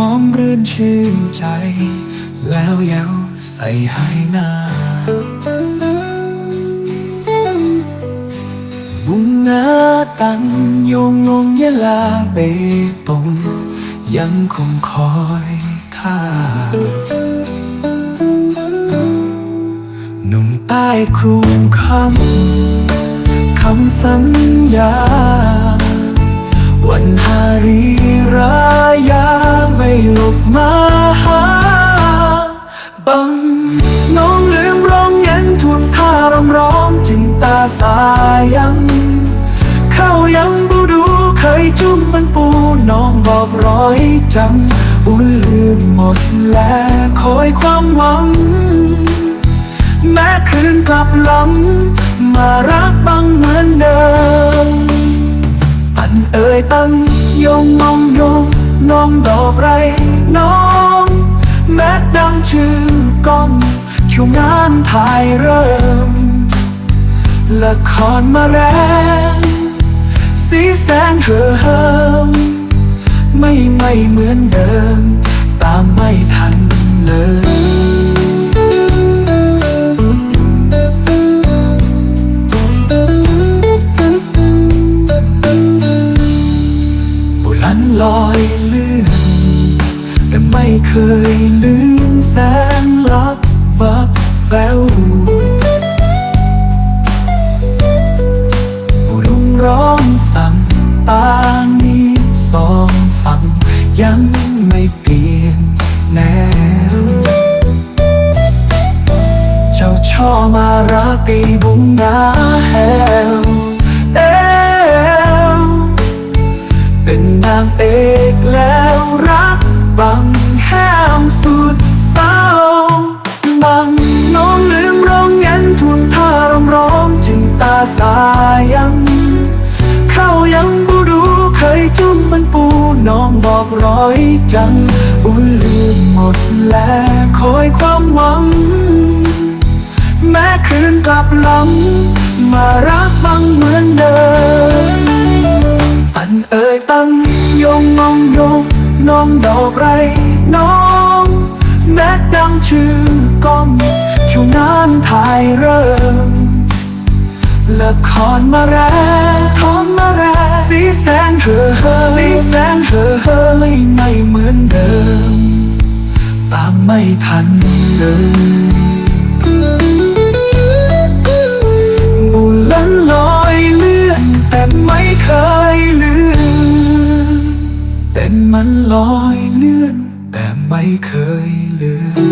หอมรื่นชื่นใจ แล้วย้าใส่ให้หน้าบุงนาตันยงงงยะลาเบตงยังคงคอยท่าหนุ่มใต้ครุงคำคำสัญญา ร้อยจำอุ่นลืมหมดและคอยความหวัง แม้คืนกลับหลัง มารักบังเหมือนเดิมปันเอ่ยตั้งยงมองยงน้องดอกไรน้อง แม้ดังชื่อกล้องคิวงานถ่ายเริ่ม ละครมาแรงสีแสงเห่อเหิม ไม่ไม่เหมือนเดิม ตามไม่ทันเลยบุรันลอยเลื่อนแต่ไม่เคยลืมแสนลับวับแวว ยังไม่เปลี่ยนแนวเจ้าช่อมารักตีบุงนาแฮวเอวเป็นนางเอ อบอกร้อยจัง อุ่นลืมหมดและคอยความหวัง แม้คืนกลับหลัง มารักบังเหมือนเดิมปันเอ่ยตั้งยงมองยงน้องดอกไรน้อง แม้ดังชื่อก้องคิวงานถ่ายเริ่มละครมาแรงทอนมาแรงสีแสงเห่อเห่อสีแสงเหอเห่อ ไม่เหมือนเดิม ตามไม่ทันเลยบุลันลอยเลื่อน แต่ไม่เคยลืมแต่มันลอยเลื่อน แต่ไม่เคยลืม